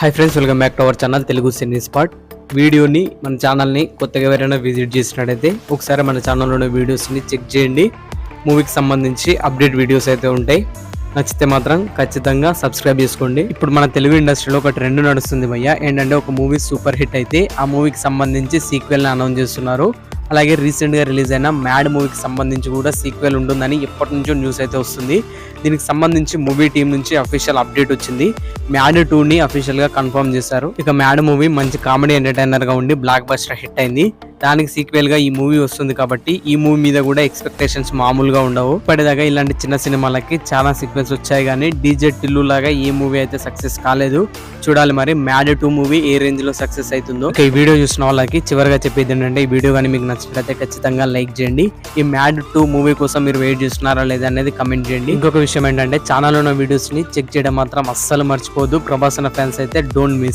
Hi friends welcome back to our channel Telugu cine spot వీడియోని మన ఛానల్ని కొత్తగా ఎవరైనా విజిట్ చేసినట్టయితే ఒకసారి మన ఛానల్లోని వీడియోస్ని చెక్ చేయండి. మూవీకి సంబంధించి అప్డేట్ వీడియోస్ అయితే ఉంటాయి. నచ్చితే మాత్రం ఖచ్చితంగా సబ్స్క్రైబ్ చేసుకోండి. ఇప్పుడు మన తెలుగు ఇండస్ట్రీలో ఒక ట్రెండ్ నడుస్తుంది భయ్య. ఏంటంటే ఒక మూవీ సూపర్ హిట్ అయితే ఆ మూవీకి సంబంధించి సీక్వెల్ని అనౌన్స్ చేస్తున్నారు. అలాగే రీసెంట్గా రిలీజ్ అయిన మ్యాడ్ మూవీకి సంబంధించి కూడా సీక్వెల్ ఉంటుందని ఎప్పటి నుంచో న్యూస్ అయితే వస్తుంది. దీనికి సంబంధించి మూవీ టీం నుంచి అఫీషియల్ అప్డేట్ వచ్చింది. మ్యాడ్ టూని అఫీషియల్గా అఫీషియల్గా కన్ఫర్మ్ చేశారు. ఇక మ్యాడ్ మూవీ మంచి కామెడీ ఎంటర్టైనర్గా ఉండి బ్లాక్ బస్టర్ హిట్ అయింది. దానికి సీక్వెల్గా ఈ మూవీ వస్తుంది కాబట్టి ఈ మూవీ మీద కూడా ఎక్స్పెక్టేషన్స్ మామూలుగా ఉండవు. ఇప్పటిదాకా ఇలాంటి చిన్న సినిమాలకి చాలా సీక్వెన్స్ వచ్చాయి కానీ డీజే టిల్లు లాగా ఈ మూవీ అయితే సక్సెస్ కాలేదు చూడాలి మరి. మ్యాడ్ టూ మూవీ ఏ రేంజ్లో సక్సెస్ అవుతుందో. ఈ వీడియో చూసిన వాళ్ళకి చివరిగా చెప్పేది ఏంటంటే ఈ వీడియో కానీ మీకు నచ్చినట్లయితే ఖచ్చితంగా లైక్ చేయండి. ఈ మ్యాడ్ టూ మూవీ కోసం మీరు వెయిట్ చేస్తున్నారా లేదా అనేది కమెంట్ చేయండి. ఇంకొక విషయం ఏంటంటే ఛానల్ ఉన్న వీడియోస్ని చెక్ చేయడం మాత్రం అస్సలు మర్చిపోదు ప్రభాసన ఫ్యాన్స్ అయితే డోంట్ మిస్